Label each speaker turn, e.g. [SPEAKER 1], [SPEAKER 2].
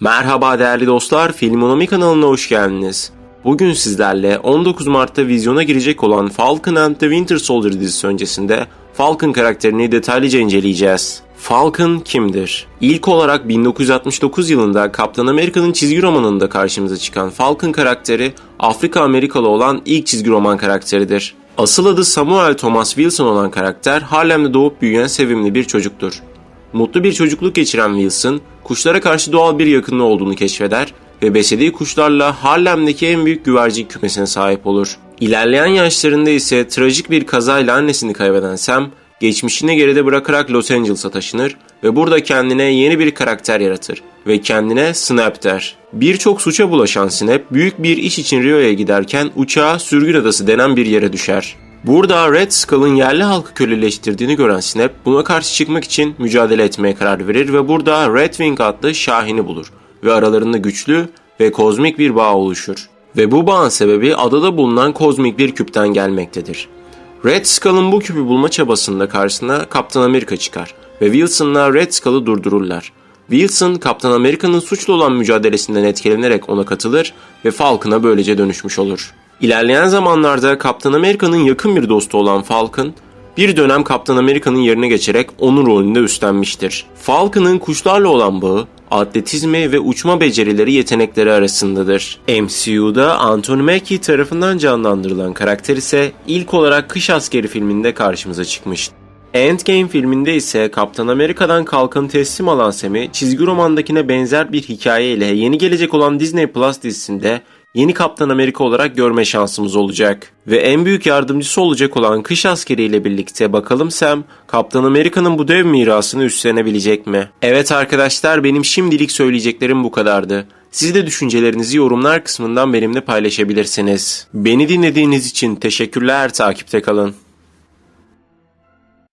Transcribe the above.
[SPEAKER 1] Merhaba değerli dostlar, Filmonomi kanalına hoş geldiniz. Bugün sizlerle 19 Mart'ta vizyona girecek olan Falcon and the Winter Soldier dizisi öncesinde Falcon karakterini detaylıca inceleyeceğiz. Falcon kimdir? İlk olarak 1969 yılında Kaptan Amerika'nın çizgi romanında karşımıza çıkan Falcon karakteri Afrika Amerikalı olan ilk çizgi roman karakteridir. Asıl adı Samuel Thomas Wilson olan karakter Harlem'de doğup büyüyen sevimli bir çocuktur. Mutlu bir çocukluk geçiren Wilson, kuşlara karşı doğal bir yakınlığı olduğunu keşfeder ve beslediği kuşlarla Harlem'deki en büyük güvercin kümesine sahip olur. İlerleyen yaşlarında ise trajik bir kazayla annesini kaybeden Sam, geçmişini geride bırakarak Los Angeles'a taşınır ve burada kendine yeni bir karakter yaratır ve kendine Snap der. Birçok suça bulaşan Snap, büyük bir iş için Rio'ya giderken uçağa sürgün adası denen bir yere düşer. Burada Red Skull'ın yerli halkı köleleştirdiğini gören Snap buna karşı çıkmak için mücadele etmeye karar verir ve burada Red Wing adlı Şahin'i bulur ve aralarında güçlü ve kozmik bir bağ oluşur. Ve bu bağın sebebi adada bulunan kozmik bir küpten gelmektedir. Red Skull'ın bu küpü bulma çabasında karşısına Kaptan Amerika çıkar ve Wilson'la Red Skull'ı durdururlar. Wilson, Kaptan Amerika'nın suçlu olan mücadelesinden etkilenerek ona katılır ve Falcon'a böylece dönüşmüş olur. İlerleyen zamanlarda Kaptan Amerika'nın yakın bir dostu olan Falcon, bir dönem Kaptan Amerika'nın yerine geçerek onun rolünde üstlenmiştir. Falcon'ın kuşlarla olan bağı, atletizmi ve uçma becerileri yetenekleri arasındadır. MCU'da Anthony Mackie tarafından canlandırılan karakter ise ilk olarak Kış Askeri filminde karşımıza çıkmıştı. Endgame filminde ise Kaptan Amerika'dan kalkanı teslim alan Sam'i çizgi romandakine benzer bir hikaye ile yeni gelecek olan Disney Plus dizisinde yeni Kaptan Amerika olarak görme şansımız olacak. Ve en büyük yardımcısı olacak olan Kış Askeri ile birlikte bakalım Sam Kaptan Amerika'nın bu dev mirasını üstlenebilecek mi? Evet arkadaşlar benim şimdilik söyleyeceklerim bu kadardı. Siz de düşüncelerinizi yorumlar kısmından benimle paylaşabilirsiniz. Beni dinlediğiniz için teşekkürler takipte kalın.